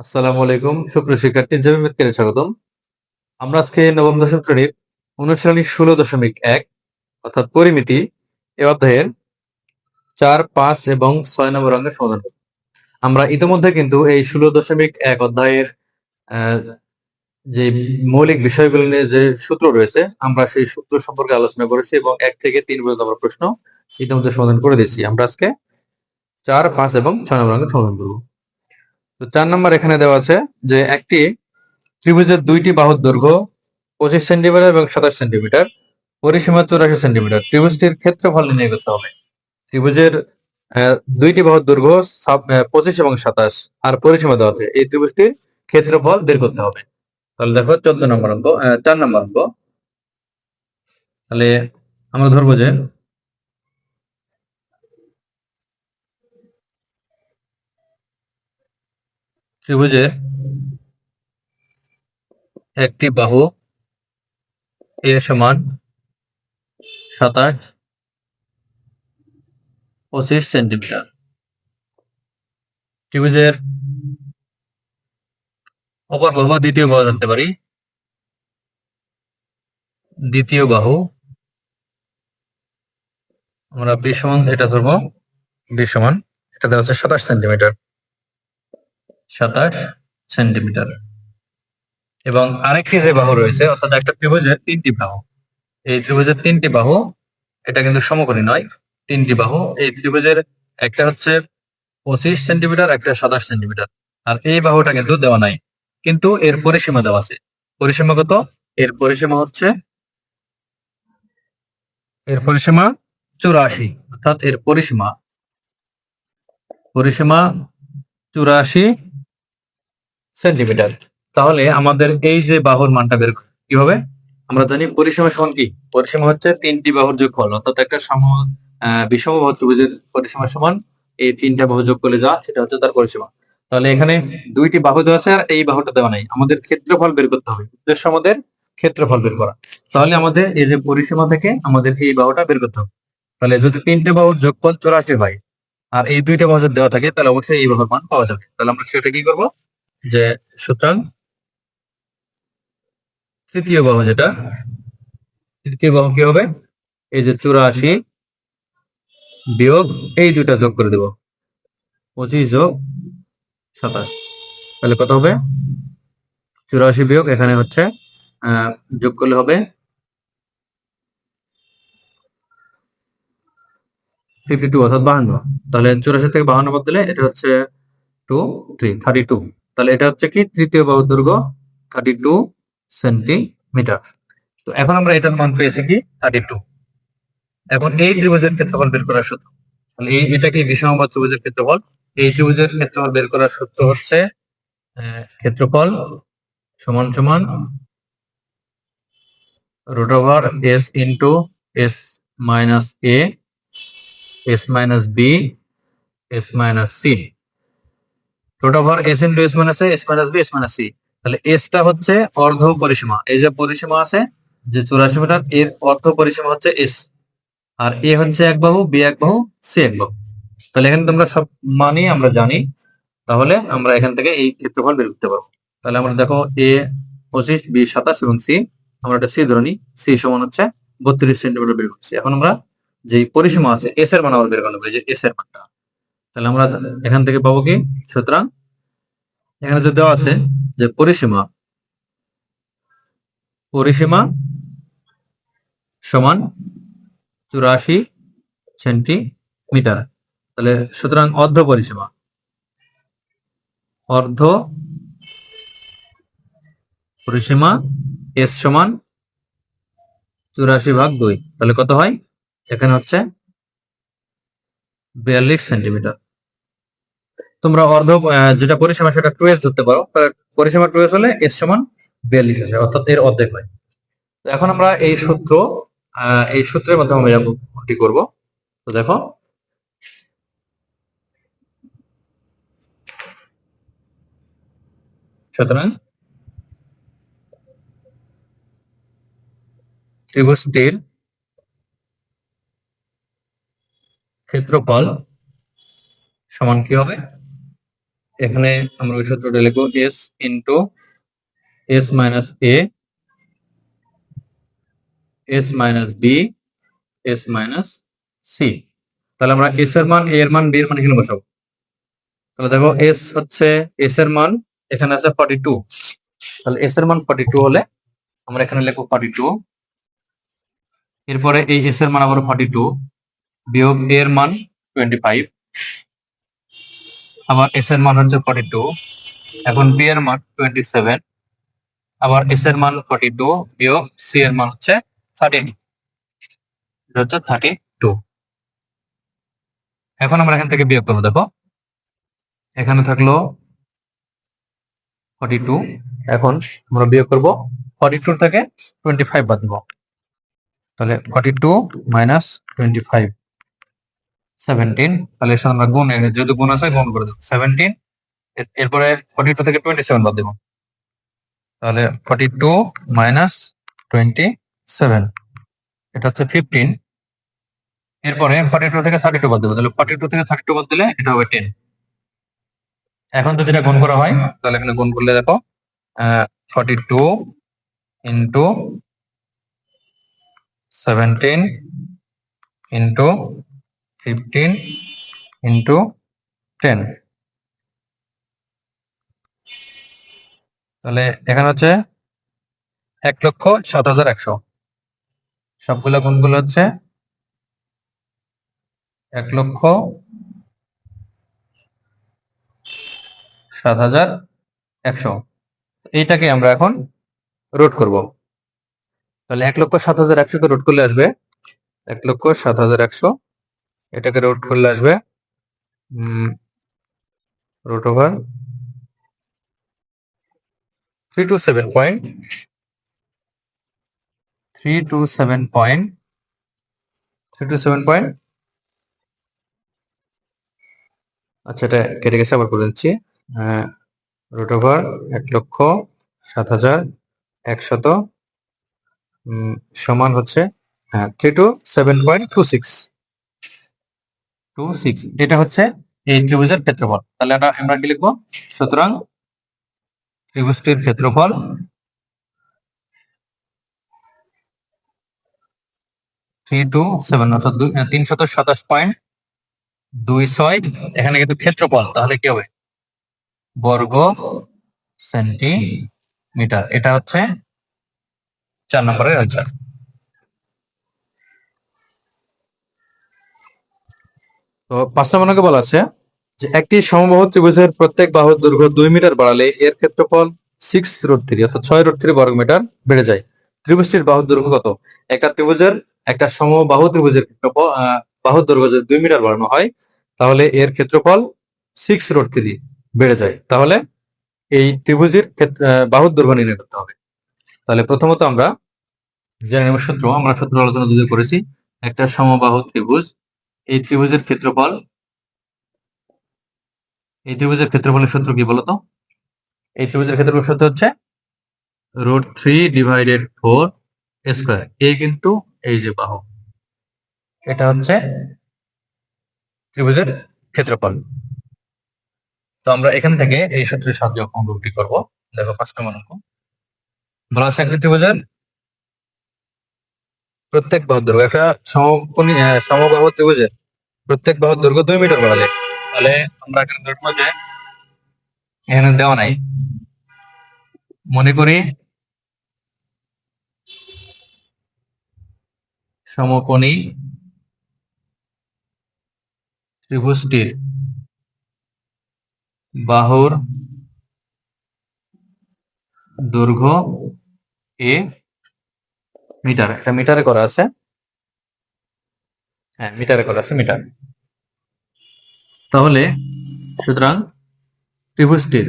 আসসালামু আলাইকুম। সুপ্রিয় শিক্ষার্থী, জমি মিতকে স্বাগতম। আমরা আজকে নবম দশম শ্রেণির অনুশীলনী ষোলো দশমিক এক, অর্থাৎ পরিমিতি, এ অধ্যায়ের চার, পাঁচ এবং ছয় নম্বর অঙ্গের সমাধান করব। আমরা ইতিমধ্যে কিন্তু এই ষোলো দশমিক এক অধ্যায়ের যে মৌলিক বিষয়গুলো নিয়ে যে সূত্র রয়েছে, আমরা সেই সূত্র সম্পর্কে আলোচনা করেছি এবং এক থেকে তিন পর্যন্ত আমরা প্রশ্ন ইতিমধ্যে সমাধান করে দিয়েছি। আমরা আজকে চার, পাঁচ এবং ছয় নম্বর অঙ্গের সমাধান করব। তো চার নম্বর এখানে দেওয়া আছে যে একটি ত্রিভুজের দুইটি বাহুর দৈর্ঘ্য পঁচিশ সেন্টিমিটার এবং সাতাশ সেন্টিমিটার। পরিসীমা চুরাশি সেন্টিমিটার। ত্রিভুজটির ক্ষেত্রফল নির্ণয় করতে হবে। ত্রিভুজের দুইটি বাহুর দৈর্ঘ্য পঁচিশ এবং সাতাশ। আর পরিসীমা দেওয়া আছে। এই ত্রিভুজটির ক্ষেত্রফল বের করতে হবে। তাহলে দেখো চোদ্দ নম্বর অঙ্ক চার নম্বর অঙ্ক। তাহলে আমরা ধরবো যে ত্রিভুজের একটি বাহু এ সমান সাতাশ পঁচিশ সেন্টিমিটার। ত্রিভুজের অপর বাহু দ্বিতীয় বাহু জানতে পারি। দ্বিতীয় বাহু। আমরা বি সমান এটা ধরবো। বি সমান, এটা দেওয়া হচ্ছে সাতাশ সেন্টিমিটার। সাতাশ সেন্টিমিটার। এবং আরেকটি যে বাহু রয়েছে, অর্থাৎ একটা ত্রিভুজের তিনটি বাহু। এই ত্রিভুজের তিনটি বাহু, এটা কিন্তু সমকোণী নয়। তিনটি বাহু, এই ত্রিভুজের একটা হচ্ছে পঁচিশ সেন্টিমিটার, একটা সাতাশ সেন্টিমিটার। আর এই বাহুটা কিন্তু দেওয়া নাই। কিন্তু এর পরিসীমা দেওয়া আছে। পরিসীমা কত? এর পরিসীমা হচ্ছে এর পরিসীমা চুরাশি। অর্থাৎ এর পরিসীমা পরিসীমা চুরাশি সেন্টিমিটার। তাহলে আমাদের এই যে বাহুর মানটা বের কর- কি হবে আমরা জানি পরিসীমা সমান কি? পরিসীমা হচ্ছে তিনটি বাহুর যোগফল, অর্থাৎ একটা সম বিষম বাহু ত্রিভুজের পরিসীমা সমান এই তিনটা বাহু যোগ করলে যা, সেটা হচ্ছে তার পরিসীমা। তাহলে এখানে দুইটি বাহু দেওয়া আছে আর এই বাহুটা দেওয়া নাই। আমাদের ক্ষেত্রফল বের করতে হবে। উদ্দেশ্য আমাদের ক্ষেত্রফল বের করা। তাহলে আমাদের এই যে পরিসীমা থেকে আমাদের এই বাহুটা বের করতে হবে। তাহলে যদি তিনটে বাহুর যোগফল চৌরাশি হয়, আর এই দুইটা বাহু দেওয়া থাকে, তাহলে অবশ্যই এই বাহুর মান পাওয়া যাবে। তাহলে আমরা সেটা কি করব? যে সুতরাং তৃতীয় বাহু যেটা, তৃতীয় বাহু কি হবে? এই যে চুরাশি বিয়োগ এই দুইটা যোগ করে দেব। পঁচিশ যোগ সাতাশ। তাহলে কত হবে? চুরাশি বিয়োগ এখানে হচ্ছে যোগ করলে হবে ফিফটি টু অর্থাৎ বাহান্ন। তাহলে চুরাশি থেকে বাহান্ন বাদ দিলে এটা হচ্ছে টু থ্রি থার্টি টু তাহলে এটা হচ্ছে কি? তৃতীয় বাহু দৈর্ঘ্য থার্টি টু সেন্টিমিটার তো এখন আমরা এটার মান পেয়েছি কি? থার্টি টু এখন এই ত্রিভুজের ক্ষেত্রফল বের করার সূত্র। তাহলে এই এটা কি বিষমবাদ ত্রিভুজের ক্ষেত্রফল? এই ত্রিভুজের ক্ষেত্রফল বের করার সূত্র হচ্ছে ক্ষেত্রফল সমান সমান root over S into S minus A S minus B S minus C root over S into S minus A S minus B S minus C তাহলে এসটা হচ্ছে অর্ধ পরিসীমা। এই যে পরিসীমা আছে, যে চুরাশি মিটার, এর অর্ধ পরিসীমা হচ্ছে এস আর এ হচ্ছে এক বাহু বি এক বাহু সি এক বাহু। তাহলে এখানে তোমরা সব মানই আমরা জানি। তাহলে আমরা এখান থেকে এই ক্ষেত্রফল বের করতে পারব। তাহলে আমরা দেখো এ পঁচিশ বি সাতাশ এবং সি আমরা একটা সি ধরে নিই। সি সমান হচ্ছে বত্রিশ সেন্টিমিটার বের করছি। এখন আমরা যে পরিসীমা আছে এস এর মান আবার বের করতে হবে যে এস এর মানটা। তাহলে আমরা এখান থেকে পাবো কি? সুতরাং এখানে যে দেওয়া আছে যে পরিসীমা পরিসীমা সমান চুরাশি সেন্টিমিটার। তাহলে সুতরাং অর্ধ পরিসীমা অর্ধ পরিসীমা এস সমান চুরাশি ভাগ দুই। তাহলে কত হয়? এখানে হচ্ছে বিয়াল্লিশ সেন্টিমিটার। তোমরা অর্ধ যেটা পরিসীমা সেটা টু এস ধরতে পারো। পরিসীমা টু এস হলে এস সমান বিয়াল্লিশ আসে অর্থাৎ এর অর্ধেক হয়। এখন আমরা এই সূত্র এই সূত্রের মাধ্যমে আমরা কি করব। তো দেখো। সুতরাং ত্রিভুজটির ক্ষেত্রফল সমান কি হবে? এখানে আমরা ওই সূত্রটা লিখব S into S minus A S minus B S minus C তাহলে আমরা এস এর মান এ এর মান বি এর মান এখানে বসাবো। তাহলে দেখো এস হচ্ছে এস এর মান এখানে আছে ফর্টি টু তাহলে এস এর মান ফর্টি টু হলে আমরা এখানে লিখব ফর্টি টু এরপরে এই এস এর মান আবার ফর্টি টু বিয়োগ এর মান টোয়েন্টি ফাইভ আবার এস এর মান হচ্ছে ফর্টি টু এখন বি এর মান টোয়েন্টি সেভেন আবার এস এর মান ফর্টি টু বিয়োগ সি এর মান হচ্ছে থার্টি এটা হচ্ছে থার্টি টু এখন আমরা এখান থেকে বিয়োগ করব, দেখো। এখানে থাকল ফর্টি টু এখন আমরা বিয়োগ করব ফর্টি টু থেকে টোয়েন্টি ফাইভ বাদ দেবো। তাহলে forty two minus twenty five seventeen তাহলে এর সাথে আমরা গুণ যেহেতু গুণ আছে, গুণ করে দেবো। সেভেন্টিন এরপরে ফর্টি টু থেকে টোয়েন্টি সেভেন বাদ দেবো। তাহলে forty two minus twenty seven এটা হচ্ছে ফিফটিন এরপরে ফর্টি টু থেকে থার্টি টু বাদ দেবো। তাহলে ফর্টি টু থেকে থার্টি টু বাদ দিলে এটা হবে টেন এখন যদি এটা গুণ করা হয়, তাহলে এখানে গুণ করলে দেখো forty two into seventeen into fifteen into ten তাহলে এখানে হচ্ছে এক লক্ষ সাত হাজার একশো। সবগুলো গুণগুলো হচ্ছে এক লক্ষ সাত হাজার একশো। এইটাকে আমরা এখন রোড করব। তাহলে এক লক্ষ সাত হাজার একশোকে রোড করলে আসবে এক লক্ষ সাত হাজার একশো এটাকে রোড করলে আসবে। Root over three two seven point three two seven point three two seven point আচ্ছা এটা কেটে গেছে, আবার করে দিচ্ছি। রুট ওভার এক লক্ষ সাত হাজার একশত সমান হচ্ছে হ্যাঁ three two seven point two six two six এটা হচ্ছে এই ত্রিভুজের ক্ষেত্রফল। তাহলে আমরা কি লিখব? সুতরাং ত্রিভুজটির ক্ষেত্রফল থ্রি টু সেভেন তিনশত সাতাশ পয়েন্ট দুই ছয়, এখানে কিন্তু ক্ষেত্রফল, তাহলে কি হবে? বর্গ সেন্টিমিটার এটা হচ্ছে চার নম্বরের আনসার তো পাঁচ নম্বরকে বলা আছে যে একটি সমবাহু ত্রিভুজের প্রত্যেক বাহুর দৈর্ঘ্য দুই মিটার বাড়ালে এর ক্ষেত্রফল সিক্স রোড থ্রি অর্থাৎ ছয় রোড থ্রি বর্গ মিটার বেড়ে যায়। ত্রিভুজটির বাহুর দৈর্ঘ্য কত? একটা ত্রিভুজের, একটা সমবাহু ত্রিভুজের ক্ষেত্রফল বাহুর দৈর্ঘ্য যদি দুই মিটার বাড়ানো হয়, তাহলে এর ক্ষেত্রফল সিক্স রোড থ্রি বেড়ে যায়। তাহলে এই ত্রিভুজের বাহুর দৈর্ঘ্য নির্ণয় করতে হবে। তাহলে প্রথমত আমরা জেনে সূত্র, আমরা সূত্র আলোচনা দুটো করেছি। একটা সমবাহু ত্রিভুজ এই ত্রিভুজের ক্ষেত্রফল, এই ত্রিভুজের ক্ষেত্রফলের সূত্র কি বলতো? এই ত্রিভুজের ক্ষেত্রফল সূত্র হচ্ছে root three divided four square A কিন্তু এই যে বাহু, এটা হচ্ছে ত্রিভুজের ক্ষেত্রফল। তো আমরা এখান থেকে এই সূত্রের সাহায্যে অঙ্কটি করব। দেখো, পাঁচ নম্বর অঙ্ক। বলা আছে একটি ত্রিভুজের প্রত্যেক বাহুর দৈর্ঘ্য একটা সমকোণী সমবাহু ত্রিভুজের প্রত্যেক বাহুর দৈর্ঘ্য দুই মিটার বাড়ালে। তাহলে আমরা এখানে ধরবো যে, এখানে দেওয়া নাই। মনে করি সমকোণী ত্রিভুজটির বাহুর দৈর্ঘ্য এ মিটার। এটা মিটারে করা আছে। হ্যাঁ মিটারে করা আছে, মিটার। তাহলে সুতরাং ত্রিভুজটির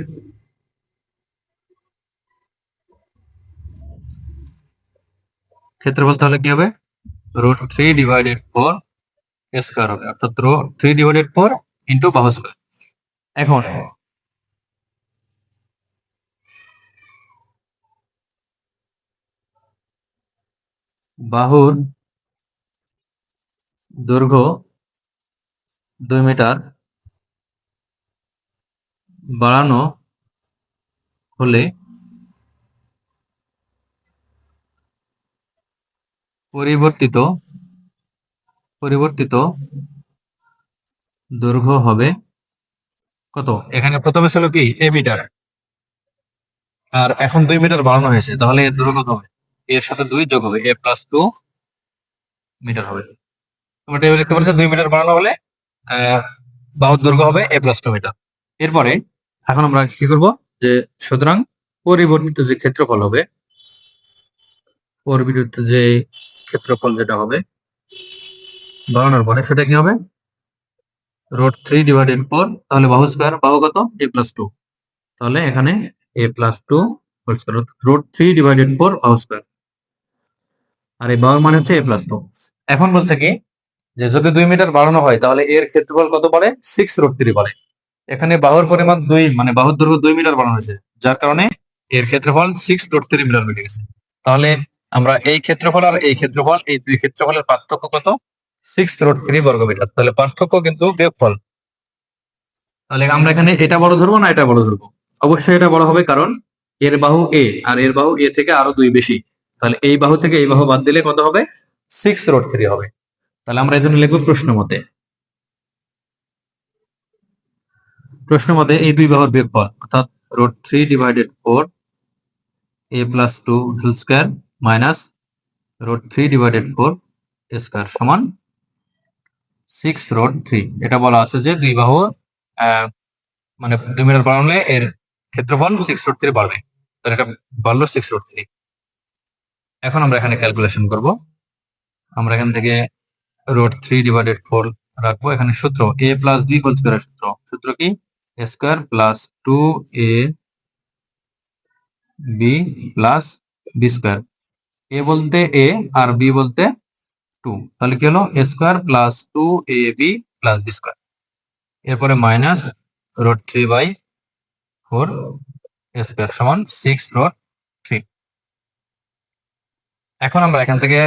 ক্ষেত্রফল তাহলে কি হবে? Root three divided four square হবে, অর্থাৎ থ্রি ডিভাইডেড ফোর ইন্টু বাহু স্কোয়ার এখন বাহুর দৈর্ঘ্য দুই মিটার বাড়ানো হলে পরিবর্তিত পরিবর্তিত দৈর্ঘ্য হবে কত? এখানে প্রথমে ছিল কি? এ মিটার। আর এখন দুই মিটার বাড়ানো হয়েছে, তাহলে এর দৈর্ঘ্য হবে? এর সাথে দুই যোগ হবে, এ প্লাস টু মিটার হবে। তোমরা টেবিলে দেখতে পাচ্ছ, দুই মিটার বাড়ানো হলে বাহুর দৈর্ঘ্য হবে এ প্লাস টু মিটার এরপরে, এখন আমরা কি করব? যে সুতরাং পরিবর্তিত যে ক্ষেত্রফল হবে, পরিবর্তিত যে ক্ষেত্রফল যেটা হবে, বাড়ানোর পরে সেটা কি হবে? রোড থ্রি ডিভাইডেড ফোর তাহলে বাহু স্কোয়ার বাহু কত? এ প্লাস টু তাহলে এখানে A plus two whole root three divided four বাহু স্কোয়ার আর এই বাহুর মানে হচ্ছে এ প্লাস টু এখন বলছে কি? যে যদি দুই মিটার বাড়ানো হয়, তাহলে এর ক্ষেত্রফল কত পড়ে? সিক্স রোড থ্রি পড়ে। এখানে বাহুর পরিমাণ দুই মানে বাহুর দৈর্ঘ্য দুই মিটার বাড়ানো হয়েছে, যার কারণে এর ক্ষেত্রফল সিক্স রোড থ্রি মিটার বেড়ে গেছে। তাহলে আমরা এই ক্ষেত্রফল আর এই ক্ষেত্রফল, এই দুই ক্ষেত্রফলের পার্থক্য কত? সিক্স রোড থ্রি বর্গ মিটার তাহলে পার্থক্য কিন্তু বিয়োগফল। তাহলে আমরা এখানে এটা বড় ধরবো না এটা বড় ধরবো? অবশ্যই এটা বড় হবে কারণ এর বাহু এ আর এর বাহু এ থেকে আরও দুই বেশি। তাহলে এই বাহু থেকে এই বাহু বাদ দিলে কত হবে? সিক্স রোড থ্রি হবে। তাহলে আমরা এই জন্য লিখব প্রশ্ন মতে। প্রশ্ন মতে এই দুই বাহুর বিয়োগফল, অর্থাৎ root three divided four A plus two whole square minus root three divided four square সমান সিক্স রোড থ্রি। এটা বলা আছে যে দুই বাহু মানে দুই মিটার বাড়ালে এর ক্ষেত্রফল সিক্স রোড থ্রি বাড়বে। তাহলে এটা বাড়লো সিক্স রোড থ্রি। এখন আমরা এখানে ক্যালকুলেশন করব। আমরা এখান থেকে রোড থ্রি ডিভাইডেড ফোর রাখব, এখানে সূত্র এ প্লাস বি হোল স্কোয়ারের সূত্র। সূত্র কি? A square plus two A B plus B square A বলতে এ আর বি বলতে টু তাহলে কি হলো? A square plus two A B plus B square এরপরে minus root three by four square সমান সিক্স রোড থ্রি এখন আমরা এখান থেকে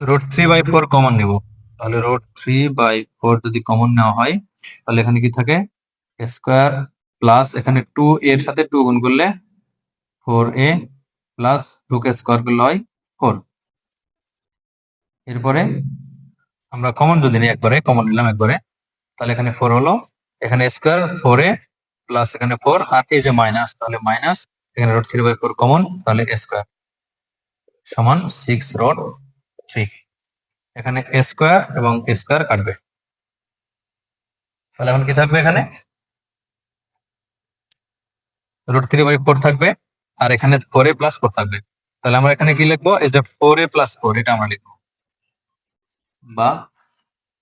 root three by four common নিব। তাহলে রোড থ্রি বাই ফোর যদি কমন নেওয়া হয়, তাহলে এখানে কি থাকে? স্কোয়ার প্লাস এখানে টু এর সাথে টু গুণ করলে ফোর এ প্লাস টু কে স্কোয়ার করলে হয় ফোর এরপরে আমরা কমন যদি নিই একবারে কমন নিলাম একবারে, তাহলে এখানে ফোর হলো। এখানে স্কোয়ার ফোর এ প্লাস এখানে ফোর আর এই যে মাইনাস তাহলে মাইনাস এখানে root three by four common তাহলে স্কোয়ার সমান সিক্স রোড থ্রি এখানে স্কোয়ার এবং স্কোয়ার কাটবে। তাহলে এখন কি থাকবে এখানে? রুট থ্রি বাই ফোর থাকবে আর এখানে ফোর এ প্লাস ফোর থাকবে। তাহলে আমরা এখানে কি লিখব? এই যে ফোর এ প্লাস ফোর এটা আমরা লিখব। বা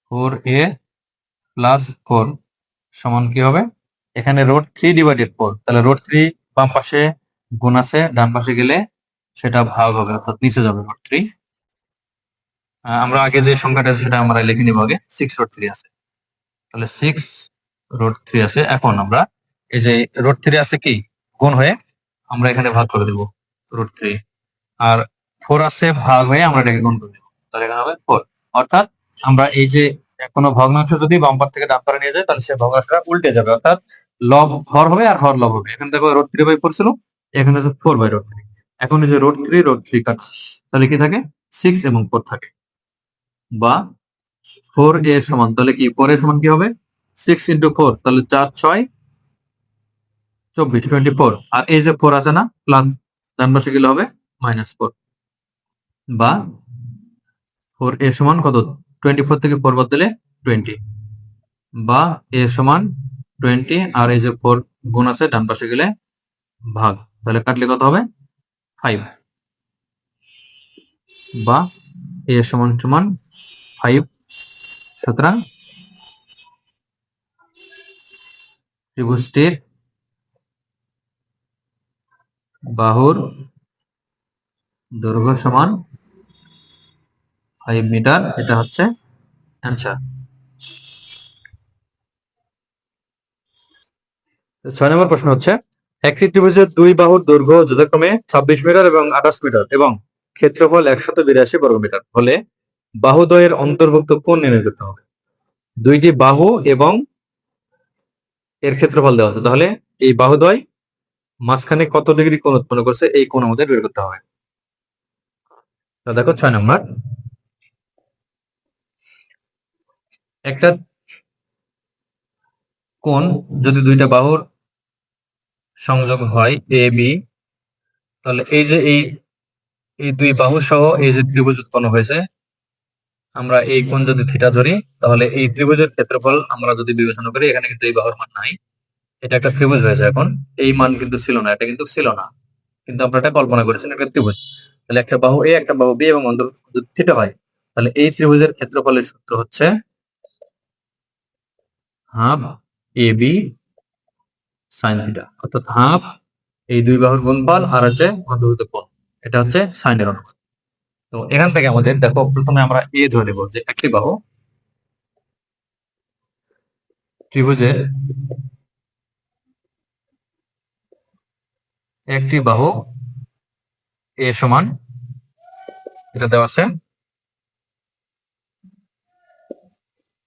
ফোর এ প্লাস ফোর সমান কি হবে? এখানে রোড থ্রি ডিভাইডেড ফোর তাহলে রোড থ্রি বাম পাশে গুণ আছে, ডান পাশে গেলে সেটা ভাগ হবে, অর্থাৎ নিচে যাবে রোড থ্রি আমরা আগে যে সংখ্যাটা আছে সেটা আমরা লিখে নিব আগে। সিক্স রোড থ্রি আছে। তাহলে সিক্স রোড থ্রি আছে। এখন আমরা এই যে রোড থ্রি আছে কি? গুণ হয়ে আমরা এখানে ভাগ করে দেব রোড থ্রি আর ফোর আছে ভাগ হয়ে আমরা এটাকে গুণ করে দেবো। তাহলে এখানে হবে ফোর অর্থাৎ আমরা এই যে কোনো ভগ্নাংশ যদি বাম্পার থেকে ডান নিয়ে যায়, তাহলে সে ভগ্নাংশটা উল্টে যাবে। অর্থাৎ লব হর হবে আর হর লব হবে। এখানে দেখো রোড থ্রি বাই ফোর ছিল, এখানে আছে ফোর বাই রোড থ্রি এখন এই যে root three root three cut. তাহলে কি থাকে? সিক্স এবং ফোর থাকে। বা ফোর এ সমান, তাহলে কি ফোর এর সমান কি হবে? সিক্স ইন্টু ফোর তাহলে চার, ছয়, চব্বিশ টোয়েন্টি ফোর আর এই যে ফোর আছে না প্লাস ডান পাশে গেলে হবে মাইনাস ফোর বা ফোর এ সমান কত? টোয়েন্টি ফোর থেকে ফোর বাদ দিলে টোয়েন্টি বা এ সমান টোয়েন্টি আর এই যে ফোর গুণ আছে ডান পাশে গেলে ভাগ। তাহলে কাটলে কত হবে? ফাইভ বা এ সমান সমান ফাইভ সুতরাং ত্রিভুজটির বাহুর দৈর্ঘ্য সমান ফাইভ মিটার এটা হচ্ছে অ্যান্সার ছয় নম্বর প্রশ্ন হচ্ছে একটি ত্রিভুজের দুই বাহুর দৈর্ঘ্য যথাক্রমে ছাব্বিশ মিটার এবং আঠাশ মিটার এবং ক্ষেত্রফল একশত বিরাশি বর্গ মিটার হলে বাহুদ্বয়ের অন্তর্ভুক্ত কোন নির্ণয় করতে হবে। দুইটি বাহু এবং এর ক্ষেত্রফল দেওয়া আছে। তাহলে এই বাহুদ্বয় মাঝখানে কত ডিগ্রি কোণ উৎপন্ন করছে? এই কোণ আমাদের বের করতে হবে। দেখো ছয় নম্বর। একটা কোণ যদি দুইটা বাহুর সংযোগ হয় এ বি তাহলে এই যে এই এই দুই বাহু সহ এই যে ত্রিভুজ উৎপন্ন হয়েছে আমরা এই কোণ যদি থিটা ধরি, তাহলে এই ত্রিভুজের ক্ষেত্রফল আমরা যদি বিবেচনা করি, এখানে কিন্তু এই বাহুর মান নাই। এটা একটা ত্রিভুজ হয়েছে এখন। এই মান কিন্তু ছিল না, এটা কিন্তু ছিল না। কিন্তু আমরা এটা কল্পনা করেছেন একটা ত্রিভুজ। তাহলে একটা বাহু এ একটা বাহু বি এবং অন্তর যদি থিটা হয়, তাহলে এই ত্রিভুজের ক্ষেত্রফলের সূত্র হচ্ছে half a b sine theta অর্থাৎ হাফ এই দুই বাহুর গুণফল আর হচ্ছে অন্তর্ভুক্ত কোণ। এটা হচ্ছে সাইনের অনুপাত তো এখান থেকে আমাদের, দেখো, প্রথমে আমরা এ ধরে নেব, যে একটি বাহু ত্রিভুজের একটি বাহু এ সমান, এটা দেওয়া আছে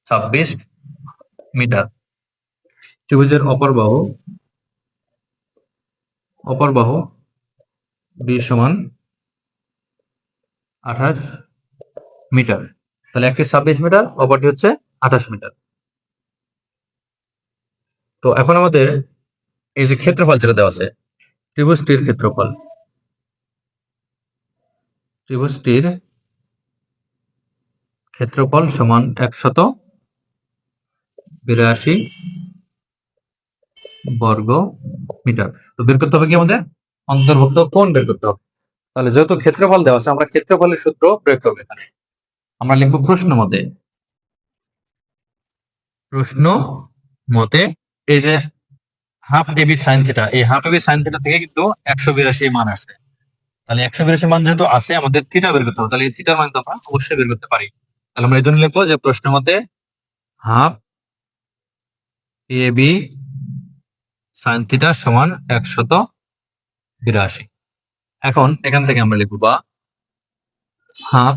ছাব্বিশ মিটার। ত্রিভুজের অপর বাহু অপর বাহু বি সমান আঠাশ মিটার। তাহলে একটি ছাব্বিশ মিটার, অপরটি হচ্ছে আঠাশ মিটার। তো এখন আমাদের এই যে ক্ষেত্রফল যেটা দেওয়া আছে, ত্রিভুজটির ক্ষেত্রফল। ত্রিভুজটির ক্ষেত্রফল সমান একশত বিরাশি বর্গ মিটার। তো বের করতে হবে কি আমাদের? অন্তর্ভুক্ত কোণ বের করতে হবে। তাহলে যেহেতু ক্ষেত্রফল দেওয়া আছে, আমরা ক্ষেত্রফলের সূত্র প্রয়োগ করব এখানে। আমরা লিখব প্রশ্ন মতে। প্রশ্ন মতে এই যে হাফ এবি সাইন থিটা এই হাফ এবি সাইন থিটা থেকে কিন্তু একশো বিরাশি মান আসছে। তাহলে একশো বিরাশি মান যেহেতু আছে, আমাদের থিটা বের করতে হবে। তাহলে এই থিটার মান তো আমরা অবশ্যই বের করতে পারি। তাহলে আমরা এই জন্য লিখব যে প্রশ্ন মতে half a b sine theta সমান একশত বিরাশি। এখন এখান থেকে আমরা লিখব বা হাফ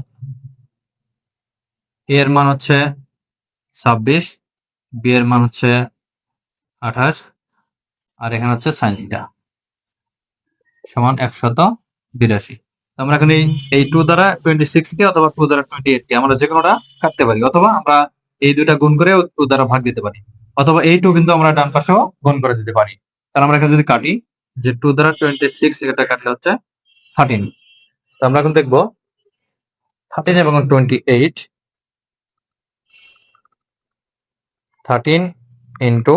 এর মান হচ্ছে ছাব্বিশ, বি এর মান হচ্ছে আঠাশ, আর এখানে হচ্ছে সাইন থিটা সমান একশত বিরাশি। আমরা এখানে এই টু দ্বারা টোয়েন্টি সিক্স কে অথবা টু দ্বারা টোয়েন্টি এইট কে আমরা যে কোনোটা কাটতে পারি, অথবা আমরা এই দুইটা গুণ করে টু দ্বারা ভাগ দিতে পারি, অথবা এই টু কিন্তু আমরা ডান পাশেও গুণ করে দিতে পারি। কারণ আমরা এখানে যদি কাটি যে টু দ্বারা টোয়েন্টি সিক্স এটা কাটলে হচ্ছে থার্টিন তো আমরা এখন দেখব থার্টিন এবং twenty eight thirteen into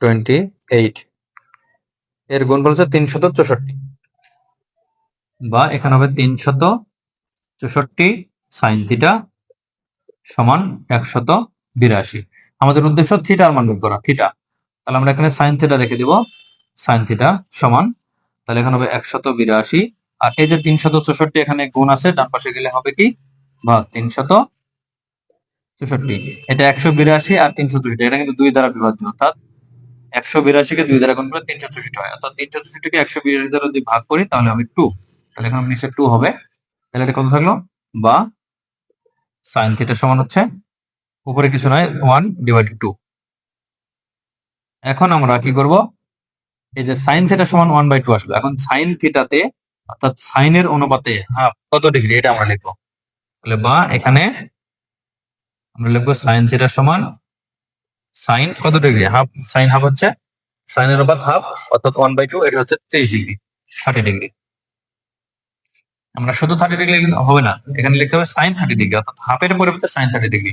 twenty eight এর গুণফল হচ্ছে তিনশত চৌষট্টি। বা এখানে হবে তিনশত চৌষট্টি সাইন থিটা সমান একশত বিরাশি। আমাদের উদ্দেশ্য থিটার মান বের করা থিটা তাহলে আমরা এখানে সাইন থিটা রেখে দিব। সাইন থিটা সমান, তাহলে এখানে হবে একশত বিরাশি আর এই যে তিনশত চৌষট্টি এখানে গুণ আছে, ডান পাশে গেলে হবে কি? বা তিনশত চৌষট্টি। এটা একশো বিরাশি আর তিনশো চৌষট্টি, এটা কিন্তু দুই দ্বারা বিভাজ্য, অর্থাৎ একশো বিরাশিকে দুই দ্বারা গুণ করলে তিনশো চৌষট্টি হয়। অর্থাৎ তিনশো চৌষট্টিকে একশো বিরাশি দ্বারা যদি ভাগ করি, তাহলে আমি টু তাহলে এখানে নিচে টু হবে। তাহলে এটা কত থাকল? বা সাইন থিটা সমান হচ্ছে, উপরে কিছু নয় ওয়ান ডিভাইডেড টু এখন আমরা কি করব? এই যে সাইন থিটা সমান ওয়ান বাই টু আসবে এখন সাইন থিটাতে অর্থাৎ সাইনের অনুপাতে হাফ কত ডিগ্রি এটা আমরা লিখব? তাহলে বা এখানে আমরা লিখব সাইন থিটা সমান সাইন কত ডিগ্রি? হাফ সাইন হাফ হচ্ছে সাইনের অনুপাত হাফ অর্থাৎ ওয়ান বাই টু এটা হচ্ছে ত্রিশ ডিগ্রি থার্টি ডিগ্রি। আমরা শুধু থার্টি ডিগ্রি হবে না, এখানে লিখতে হবে সাইন থার্টি ডিগ্রি, অর্থাৎ হাফের পরিবর্তে সাইন থার্টি ডিগ্রি,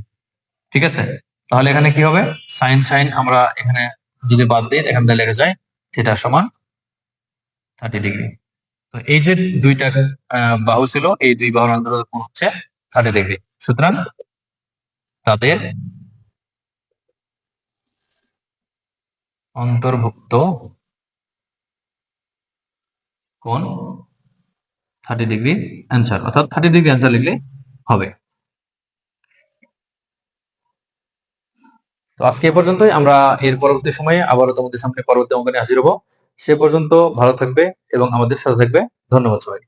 ঠিক আছে? তাহলে এখানে কি হবে? সাইন সাইন আমরা এখানে যদি বাদ দিই, এখান থেকে লেগে যায় থিটা সমান থার্টি ডিগ্রি। তো এই যে দুইটা বাহু ছিল, এই দুই বাহুর অন্তর্গত হচ্ছে থার্টি ডিগ্রি সুতরাং তাদের অন্তর্ভুক্ত কোণ থার্টি ডিগ্রি অ্যান্সার অর্থাৎ থার্টি ডিগ্রি অ্যান্সার লিখলে হবে। তো আজকে এ পর্যন্তই। আমরা এর পরবর্তী সময়ে আবারও তোমাদের সামনে পরবর্তী অঙ্গনে হাজির হব। সে পর্যন্ত ভালো থাকবে এবং আমাদের সাথে থাকবে। ধন্যবাদ সবাইকে।